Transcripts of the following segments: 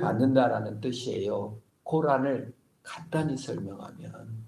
받는다라는 뜻이에요. 고란을 간단히 설명하면.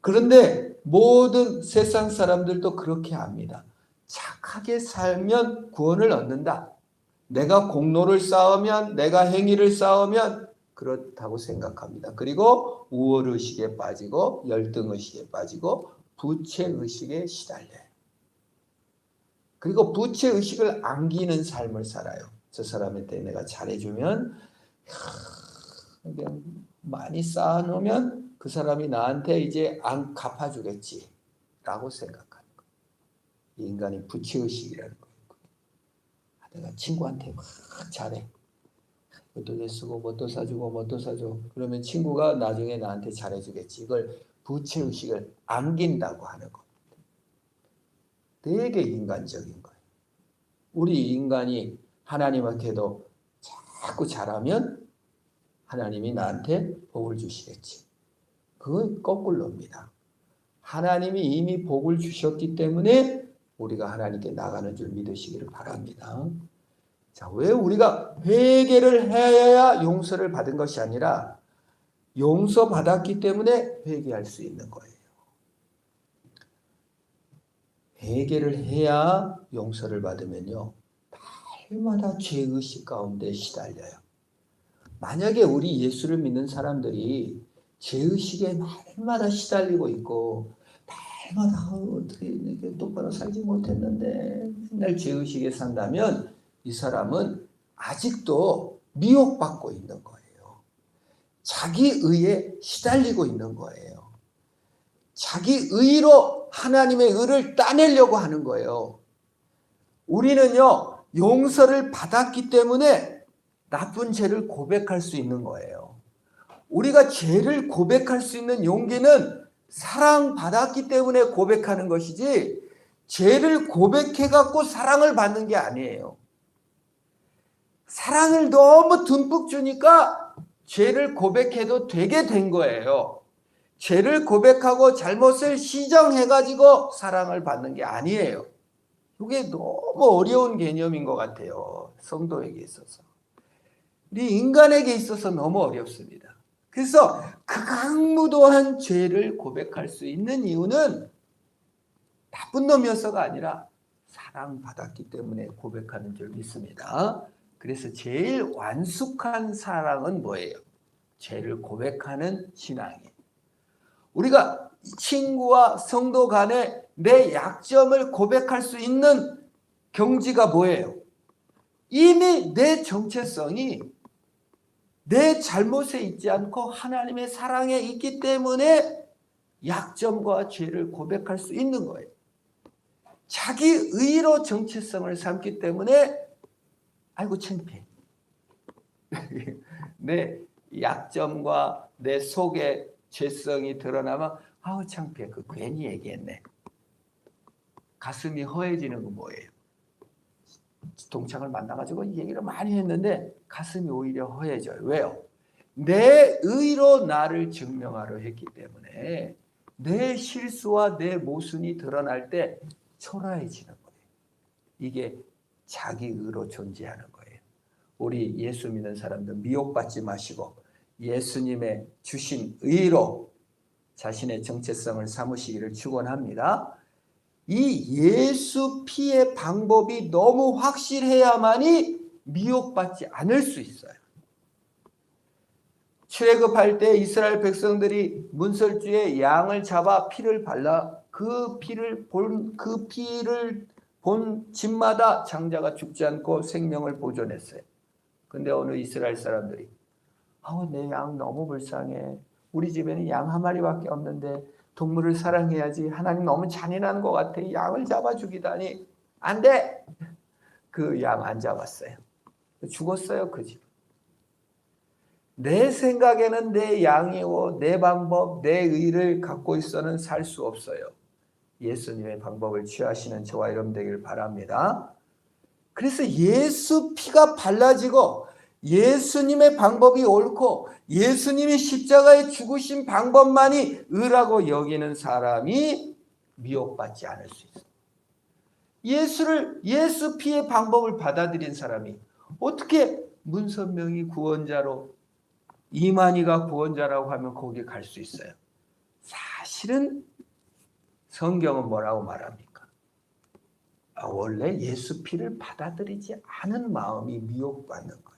그런데 모든 세상 사람들도 그렇게 합니다. 착하게 살면 구원을 얻는다. 내가 공로를 쌓으면, 내가 행위를 쌓으면 그렇다고 생각합니다. 그리고 우월의식에 빠지고, 열등의식에 빠지고, 부채의식에 시달려요. 그리고 부채의식을 안기는 삶을 살아요. 저 사람한테 내가 잘해주면, 그냥 많이 쌓아놓으면 그 사람이 나한테 이제 안 갚아주겠지. 라고 생각하는 거예요. 이 인간이 부채의식이라는 거예요. 아, 내가 친구한테 막 잘해. 뭣도 내쓰고 뭣도 사주고 뭣도 사줘. 그러면 친구가 나중에 나한테 잘해주겠지. 이걸 부채의식을 안긴다고 하는 겁니다. 되게 인간적인 거예요. 우리 인간이 하나님한테도 자꾸 잘하면 하나님이 나한테 복을 주시겠지. 그건 거꾸로입니다. 하나님이 이미 복을 주셨기 때문에 우리가 하나님께 나가는 줄 믿으시기를 바랍니다. 자, 왜 우리가 회개를 해야 용서를 받은 것이 아니라 용서 받았기 때문에 회개할 수 있는 거예요. 회개를 해야 용서를 받으면요. 날마다 죄의식 가운데 시달려요. 만약에 우리 예수를 믿는 사람들이 죄의식에 날마다 시달리고 있고 날마다 어떻게 이렇게 똑바로 살지 못했는데 맨날 죄의식에 산다면 이 사람은 아직도 미혹받고 있는 거예요. 자기 의에 시달리고 있는 거예요. 자기 의로 하나님의 의를 따내려고 하는 거예요. 우리는요, 용서를 받았기 때문에 나쁜 죄를 고백할 수 있는 거예요. 우리가 죄를 고백할 수 있는 용기는 사랑받았기 때문에 고백하는 것이지, 죄를 고백해갖고 사랑을 받는 게 아니에요. 사랑을 너무 듬뿍 주니까 죄를 고백해도 되게 된 거예요. 죄를 고백하고 잘못을 시정해가지고 사랑을 받는 게 아니에요. 이게 너무 어려운 개념인 것 같아요. 성도에게 있어서. 우리 인간에게 있어서 너무 어렵습니다. 그래서 극악무도한 죄를 고백할 수 있는 이유는 나쁜 놈이어서가 아니라 사랑받았기 때문에 고백하는 줄 믿습니다. 그래서 제일 완숙한 사랑은 뭐예요? 죄를 고백하는 신앙이에요. 우리가 친구와 성도 간에 내 약점을 고백할 수 있는 경지가 뭐예요? 이미 내 정체성이 내 잘못에 있지 않고 하나님의 사랑에 있기 때문에 약점과 죄를 고백할 수 있는 거예요. 자기 의로 정체성을 삼기 때문에 아이고 창피해. 내 약점과 내 속에 죄성이 드러나면 아우 창피해. 그 괜히 얘기했네. 가슴이 허해지는 건 뭐예요? 동창을 만나가지고 이 얘기를 많이 했는데 가슴이 오히려 허해져요. 왜요? 내 의로 나를 증명하려 했기 때문에 내 실수와 내 모순이 드러날 때 초라해지는 거예요. 이게 자기 의로 존재하는 거예요. 우리 예수 믿는 사람들 미혹받지 마시고 예수님의 주신 의로 자신의 정체성을 삼으시기를 축원합니다. 이 예수 피의 방법이 너무 확실해야만이 미혹받지 않을 수 있어요. 출애굽할 때 이스라엘 백성들이 문설주에 양을 잡아 피를 발라 그 피를 본 그 피를 본 집마다 장자가 죽지 않고 생명을 보존했어요. 근데 어느 이스라엘 사람들이 아우 내 양 너무 불쌍해. 우리 집에는 양 한 마리밖에 없는데 동물을 사랑해야지. 하나님 너무 잔인한 것 같아. 양을 잡아 죽이다니 안 돼. 그 양 안 잡았어요. 죽었어요 그 집. 내 생각에는 내 양이고 내 방법, 내 의를 갖고 있어는 살 수 없어요. 예수님의 방법을 취하시는 저와 여러분 되기를 바랍니다. 그래서 예수 피가 발라지고 예수님의 방법이 옳고 예수님이 십자가에 죽으신 방법만이 의라고 여기는 사람이 미혹받지 않을 수 있어요. 예수를 예수 피의 방법을 받아들인 사람이 어떻게 문선명이 구원자로 이만희가 구원자라고 하면 거기 갈수 있어요. 사실은 성경은 뭐라고 말합니까? 아, 원래 예수 피를 받아들이지 않은 마음이 미혹받는 거예요.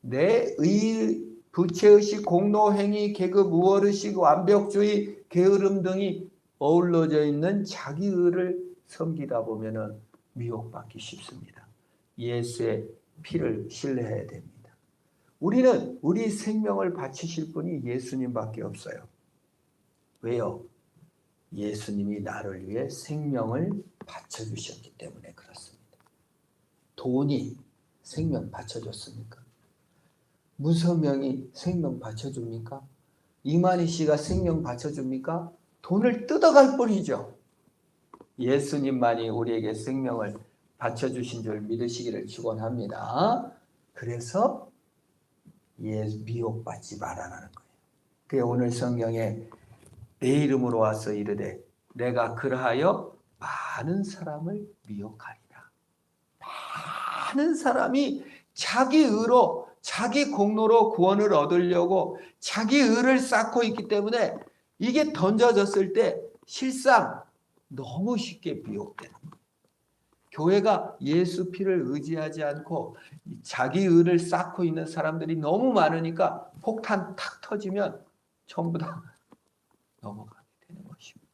내 의, 부채의식, 공로행위, 계급, 우월의식, 완벽주의, 게으름 등이 어울러져 있는 자기 의를 섬기다 보면은 미혹받기 쉽습니다. 예수의 피를 신뢰해야 됩니다. 우리는 우리 생명을 바치실 분이 예수님밖에 없어요. 왜요? 예수님이 나를 위해 생명을 바쳐주셨기 때문에 그렇습니다. 돈이 생명 바쳐줬습니까? 무서명이 생명 바쳐줍니까? 이만희 씨가 생명 바쳐줍니까? 돈을 뜯어갈 뿐이죠. 예수님만이 우리에게 생명을 바쳐주신 줄 믿으시기를 축원합니다. 그래서 예, 미혹받지 말아라는 거예요. 그 오늘 성경에 내 이름으로 와서 이르되 내가 그러하여 많은 사람을 미혹하리라. 많은 사람이 자기 의로 자기 공로로 구원을 얻으려고 자기 의를 쌓고 있기 때문에 이게 던져졌을 때 실상 너무 쉽게 미혹되는. 교회가 예수 피를 의지하지 않고 자기 의를 쌓고 있는 사람들이 너무 많으니까 폭탄 탁 터지면 전부 다 넘어가게 되는 것입니다.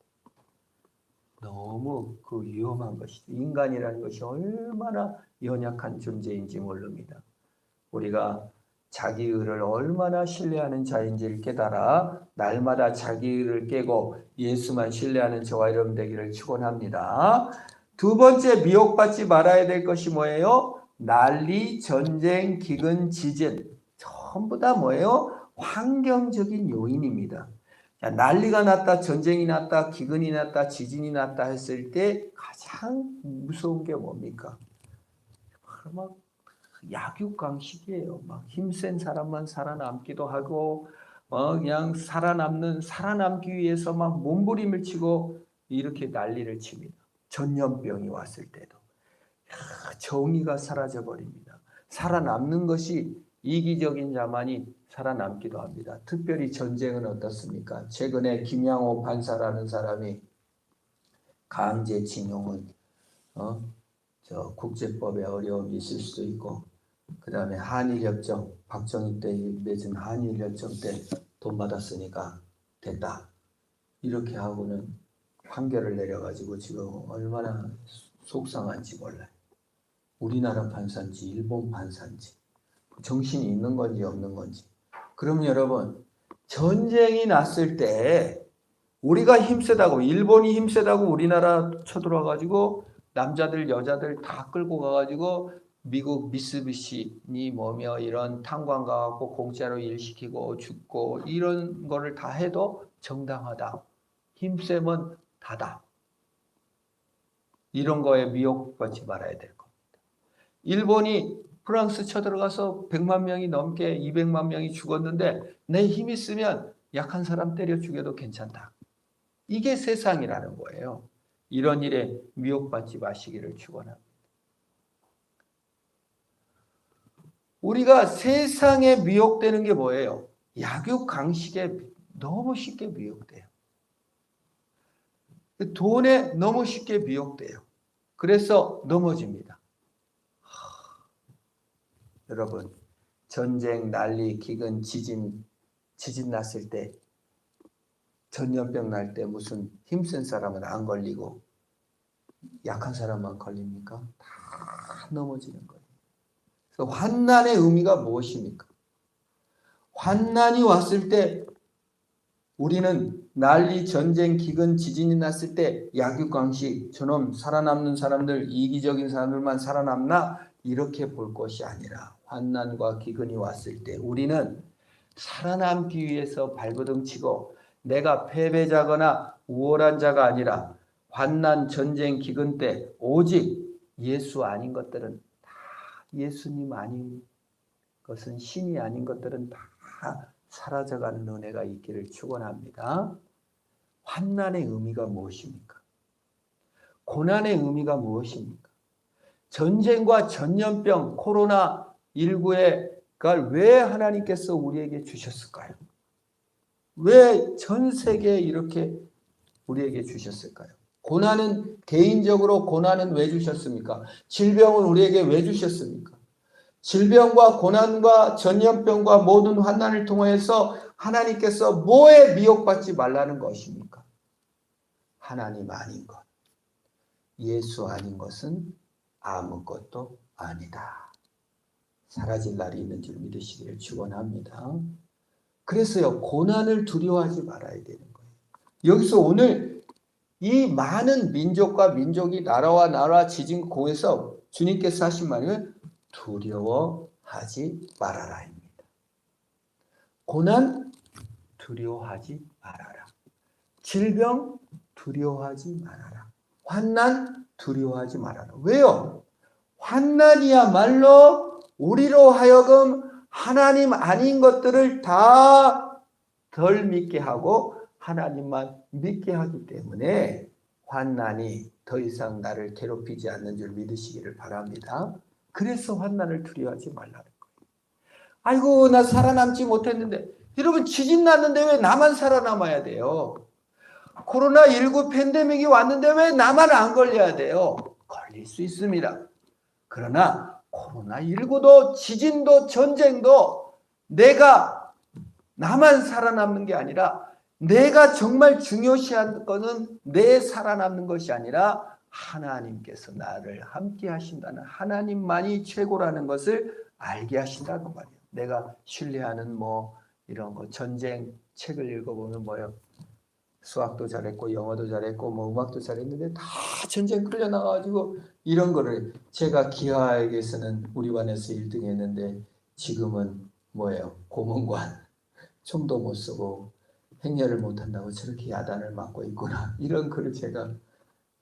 너무 그 위험한 것이죠. 인간이라는 것이 얼마나 연약한 존재인지 모릅니다. 우리가 자기 의를 얼마나 신뢰하는 자인지를 깨달아 날마다 자기 의를 깨고 예수만 신뢰하는 저와 여러분 되기를 축원합니다. 두 번째 미혹받지 말아야 될 것이 뭐예요? 난리, 전쟁, 기근, 지진 전부 다 뭐예요? 환경적인 요인입니다. 자, 난리가 났다, 전쟁이 났다, 기근이 났다, 지진이 났다 했을 때 가장 무서운 게 뭡니까? 막 약육강식이에요. 막 힘센 사람만 살아남기도 하고, 어, 그냥 살아남는 살아남기 위해서 막 몸부림을 치고 이렇게 난리를 칩니다. 전염병이 왔을 때도 야, 정의가 사라져 버립니다. 살아남는 것이 이기적인 자만이 살아남기도 합니다. 특별히 전쟁은 어떻습니까? 최근에 김양호 판사라는 사람이 강제징용은 어? 저 국제법에 어려움이 있을 수도 있고 그 다음에 한일협정 박정희 때 맺은 한일협정 때 돈 받았으니까 됐다 이렇게 하고는 판결을 내려가지고 지금 얼마나 속상한지 몰라요. 우리나라 판사인지 일본 판사인지 정신이 있는 건지 없는 건지. 그럼 여러분 전쟁이 났을 때 우리가 힘세다고 일본이 힘세다고 우리나라 쳐들어와 가지고 남자들 여자들 다 끌고 가가지고 미국 미쓰비시니 뭐며 이런 탄광 가 갖고 공짜로 일 시키고 죽고 이런 거를 다 해도 정당하다. 힘셈은 다다. 이런 거에 미혹받지 말아야 될 겁니다. 일본이 프랑스 쳐들어가서 100만 명이 넘게 200만 명이 죽었는데 내힘 있으면 약한 사람 때려 죽여도 괜찮다. 이게 세상이라는 거예요. 이런 일에 미혹받지 마시기를 축원합니다. 우리가 세상에 미혹되는 게 뭐예요? 약육 강식에 너무 쉽게 미혹돼요. 돈에 너무 쉽게 미혹돼요. 그래서 넘어집니다. 하, 여러분, 전쟁, 난리, 기근, 지진, 지진 났을 때, 전염병 날 때 무슨 힘센 사람은 안 걸리고 약한 사람만 걸립니까? 다 넘어지는 거예요. 그래서 환난의 의미가 무엇입니까? 환난이 왔을 때 우리는 난리, 전쟁, 기근, 지진이 났을 때 약육강식, 저놈 살아남는 사람들, 이기적인 사람들만 살아남나 이렇게 볼 것이 아니라 환난과 기근이 왔을 때 우리는 살아남기 위해서 발버둥 치고 내가 패배자거나 우월한 자가 아니라 환난, 전쟁, 기근 때 오직 예수 아닌 것들은 다 예수님 아닌 것은 신이 아닌 것들은 다 사라져가는 은혜가 있기를 축원합니다. 환난의 의미가 무엇입니까? 고난의 의미가 무엇입니까? 전쟁과 전염병, 코로나 일구의 왜 하나님께서 우리에게 주셨을까요? 왜 전 세계에 이렇게 우리에게 주셨을까요? 고난은 개인적으로 고난은 왜 주셨습니까? 질병은 우리에게 왜 주셨습니까? 질병과 고난과 전염병과 모든 환난을 통해서 하나님께서 뭐에 미혹받지 말라는 것입니까? 하나님 아닌 것. 예수 아닌 것은 아무것도 아니다. 사라질 날이 있는 줄 믿으시기를 축원합니다. 그래서요 고난을 두려워하지 말아야 되는 거예요. 여기서 오늘 이 많은 민족과 민족이 나라와 나라 지진 공에서 주님께서 하신 말은 두려워하지 말아라입니다. 고난 두려워하지 말아라. 질병 두려워하지 말아라. 환난 두려워하지 말아라. 왜요? 환난이야말로 우리로 하여금 하나님 아닌 것들을 다 덜 믿게 하고 하나님만 믿게 하기 때문에 환난이 더 이상 나를 괴롭히지 않는 줄 믿으시기를 바랍니다. 그래서 환난을 두려워하지 말라는 거예요. 아이고 나 살아남지 못했는데 여러분 지진 났는데 왜 나만 살아남아야 돼요? 코로나19 팬데믹이 왔는데 왜 나만 안 걸려야 돼요? 걸릴 수 있습니다. 그러나 코로나19도 지진도 전쟁도 내가 나만 살아남는 게 아니라 내가 정말 중요시한 것은 내 살아남는 것이 아니라 하나님께서 나를 함께 하신다는 하나님만이 최고라는 것을 알게 하신다는 말이에요. 내가 신뢰하는 뭐 이런 거 전쟁 책을 읽어보면 뭐요. 수학도 잘했고 영어도 잘했고 뭐 음악도 잘했는데 다 전쟁 끌려 나가지고 이런 거를 제가 기하에게서는 우리 반에서 1등 했는데 지금은 뭐예요 고문관 총도 못 쓰고 행렬을 못 한다고 저렇게 야단을 맞고 있구나 이런 글을 제가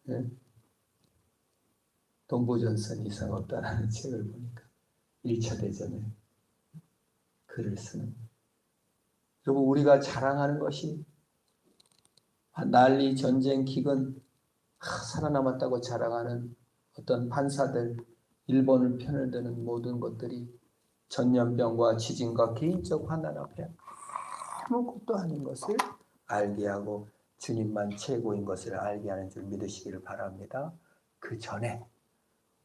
예? 동부전선 이상 없다라는 책을 보니까 1차 대전에 글을 쓰는 여러분 우리가 자랑하는 것이 난리, 전쟁, 기근 아, 살아남았다고 자랑하는 어떤 판사들, 일본을 편을 드는 모든 것들이 전염병과 지진과 개인적 환난 앞에 아무것도 아닌 것을 알게 하고 주님만 최고인 것을 알게 하는 줄 믿으시기를 바랍니다. 그 전에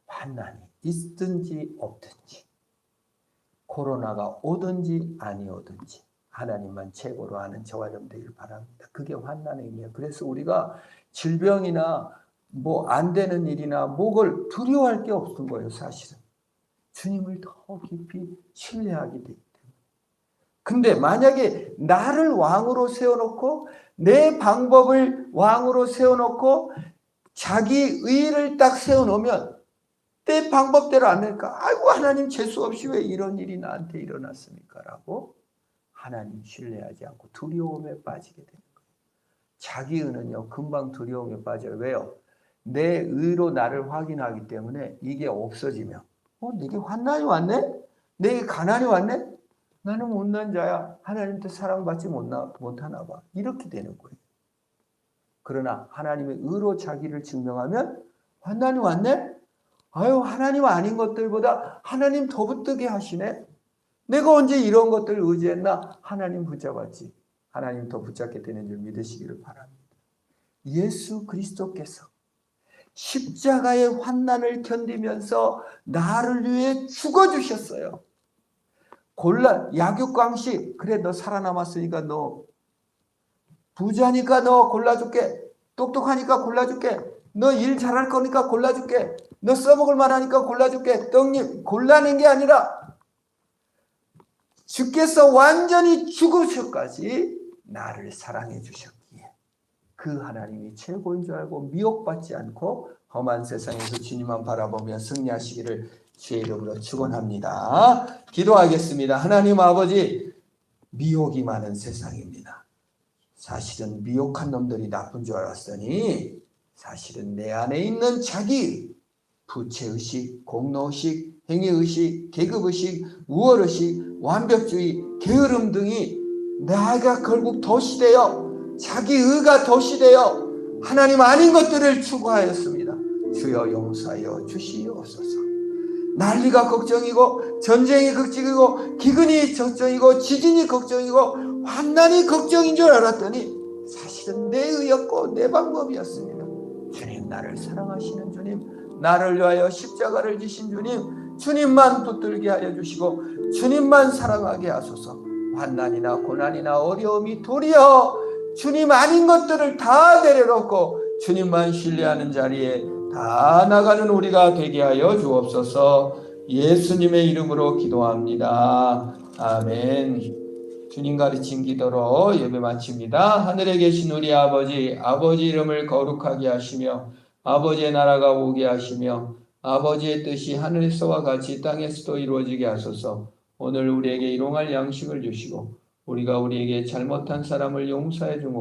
환난이 있든지 없든지 코로나가 오든지 아니 오든지 하나님만 최고로 아는 저와 좀 되길 바랍니다. 그게 환난의 의미예요. 그래서 우리가 질병이나 뭐 안 되는 일이나 뭐를 두려워할 게 없는 거예요, 사실은. 주님을 더 깊이 신뢰하게 때문에. 근데 만약에 나를 왕으로 세워놓고 내 방법을 왕으로 세워놓고 자기 의를 딱 세워놓으면 내 방법대로 안 되니까 아이고 하나님 재수 없이 왜 이런 일이 나한테 일어났습니까? 라고 하나님 신뢰하지 않고 두려움에 빠지게 되는 거예요. 자기 의는요, 금방 두려움에 빠져요. 왜요? 내 의로 나를 확인하기 때문에 이게 없어지면, 어, 내게 환난이 왔네? 내게 가난이 왔네? 나는 못난 자야. 하나님한테 사랑받지 못나, 못하나 봐. 이렇게 되는 거예요. 그러나 하나님의 의로 자기를 증명하면 환난이 왔네? 아유, 하나님 아닌 것들보다 하나님 더 붙들게 하시네? 내가 언제 이런 것들을 의지했나? 하나님 붙잡았지. 하나님 더 붙잡게 되는 줄 믿으시기를 바랍니다. 예수 그리스도께서 십자가의 환난을 견디면서 나를 위해 죽어주셨어요. 골라 약육강식. 그래 너 살아남았으니까 너. 부자니까 너 골라줄게. 똑똑하니까 골라줄게. 너 일 잘할 거니까 골라줄게. 너 써먹을 만하니까 골라줄게. 떡님 골라낸 게 아니라 주께서 완전히 죽으셔까지 나를 사랑해 주셨기에 그 하나님이 최고인 줄 알고 미혹받지 않고 험한 세상에서 주님만 바라보며 승리하시기를 주의 이름으로 축원합니다. 기도하겠습니다. 하나님 아버지 미혹이 많은 세상입니다. 사실은 미혹한 놈들이 나쁜 줄 알았더니 사실은 내 안에 있는 자기 부채의식, 공로의식, 행위의식, 계급의식, 우월의식, 완벽주의, 게으름 등이 나가 결국 도시되어 자기 의가 도시되어 하나님 아닌 것들을 추구하였습니다. 주여 용서하여 주시옵소서. 난리가 걱정이고 전쟁이 걱정이고 기근이 걱정이고 지진이 걱정이고 환난이 걱정인 줄 알았더니 사실은 내 의였고 내 방법이었습니다. 주님 나를 사랑하시는 주님 나를 위하여 십자가를 지신 주님 주님만 붙들게 하여 주시고 주님만 사랑하게 하소서 환난이나 고난이나 어려움이 도리어 주님 아닌 것들을 다 내려놓고 주님만 신뢰하는 자리에 다 나가는 우리가 되게 하여 주옵소서 예수님의 이름으로 기도합니다. 아멘. 주님 가르친 기도로 예배 마칩니다. 하늘에 계신 우리 아버지, 아버지 이름을 거룩하게 하시며 아버지의 나라가 오게 하시며 아버지의 뜻이 하늘에서와 같이 땅에서도 이루어지게 하소서. 오늘 우리에게 일용할 양식을 주시고 우리가 우리에게 잘못한 사람을 용서해 주고